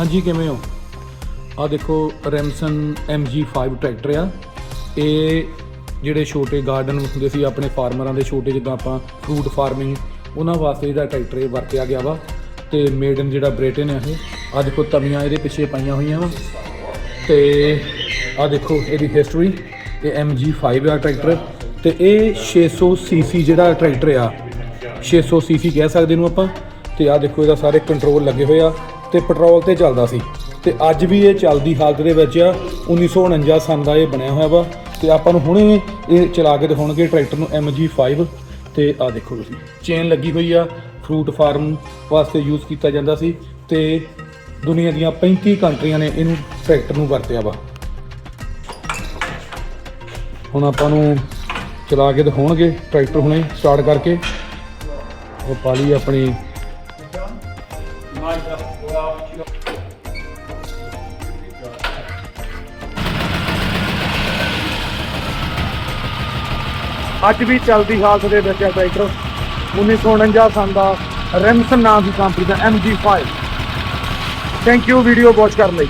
ਹਾਂਜੀ, ਕਿਵੇਂ ਹੋ? ਆ ਦੇਖੋ, ਰੈਮਸਨ MG5 ਟਰੈਕਟਰ ਆ। ਇਹ ਜਿਹੜੇ ਛੋਟੇ ਗਾਰਡਨ ਹੁੰਦੇ ਸੀ, ਆਪਣੇ ਫਾਰਮਰਾਂ ਦੇ ਛੋਟੇ, ਜਿੱਦਾਂ ਆਪਾਂ ਫਰੂਟ ਫਾਰਮਿੰਗ ਉਹਨਾਂ ਵਾਸਤੇ ਇਹਦਾ ਟਰੈਕਟਰ ਇਹ ਵਰਤਿਆ ਗਿਆ ਵਾ। ਤੇ ਮੇਡ ਇਨ ਜਿਹੜਾ ਬ੍ਰਿਟੇਨ ਆ ਇਹ। ਆ ਦੇਖੋ, ਤਵੀਆਂ ਇਹਦੇ ਪਿੱਛੇ ਪਾਈਆਂ ਹੋਈਆਂ ਵਾ। ਤੇ ਆ ਦੇਖੋ, ਇਹਦੀ ਹਿਸਟਰੀ ਇਹ MG5 ਆ ਟਰੈਕਟਰ। ਤੇ ਇਹ 600 ਸੀਸੀ ਜਿਹੜਾ ਟਰੈਕਟਰ ਆ 600 ਸੀਸੀ ਕਹਿ ਸਕਦੇ ਨੂੰ ਆਪਾਂ। ਤੇ ਆ ਦੇਖੋ, ਇਹਦਾ ਸਾਰੇ ਕੰਟਰੋਲ ਲੱਗੇ ਹੋਏ ਆ। ਤੇ ਪੈਟਰੋਲ ਤੇ ਚੱਲਦਾ ਸੀ। ਤੇ ਅੱਜ ਵੀ ਇਹ ਚੱਲਦੀ ਹਾਲਤ ਦੇ ਵਿੱਚ ਆ। 1949 ਸੰਨ ਦਾ ਇਹ ਬਣਿਆ ਹੋਇਆ ਵਾ। ਤੇ ਆਪਾਂ ਨੂੰ ਹੁਣੇ ਇਹ ਚਲਾ ਕੇ ਦਿਖਾਉਣਗੇ ਟਰੈਕਟਰ ਨੂੰ MG5 ਤੇ ਆ ਦੇਖੋ ਤੁਸੀਂ, ਚੇਨ ਲੱਗੀ ਹੋਈ ਆ। ਫਰੂਟ ਫਾਰਮ ਵਾਸਤੇ ਯੂਜ਼ ਕੀਤਾ ਜਾਂਦਾ ਸੀ। ਤੇ ਦੁਨੀਆ ਦੀਆਂ 35 ਕੰਟਰੀਆਂ ਨੇ ਇਹਨੂੰ ਟਰੈਕਟਰ ਨੂੰ ਵਰਤਿਆ ਵਾ। ਹੁਣ ਆਪਾਂ ਨੂੰ ਚਲਾ ਕੇ ਦਿਖਾਉਣਗੇ ਟਰੈਕਟਰ ਹੁਣੇ ਸਟਾਰਟ ਕਰਕੇ। ਉਹ ਪਾਲੀ ਆਪਣੀ ਅੱਜ ਵੀ ਚੱਲਦੀ ਹਾਲਤ ਦੇ ਵਿੱਚ ਹੈ ਟਰੈਕਟਰ। 1949 ਸਾਲ ਦਾ ਰੈਮਸਨ ਨਾਮ ਦੀ ਕੰਪਨੀ ਦਾ MG5 thank you video watch ਕਰਨ ਲਈ।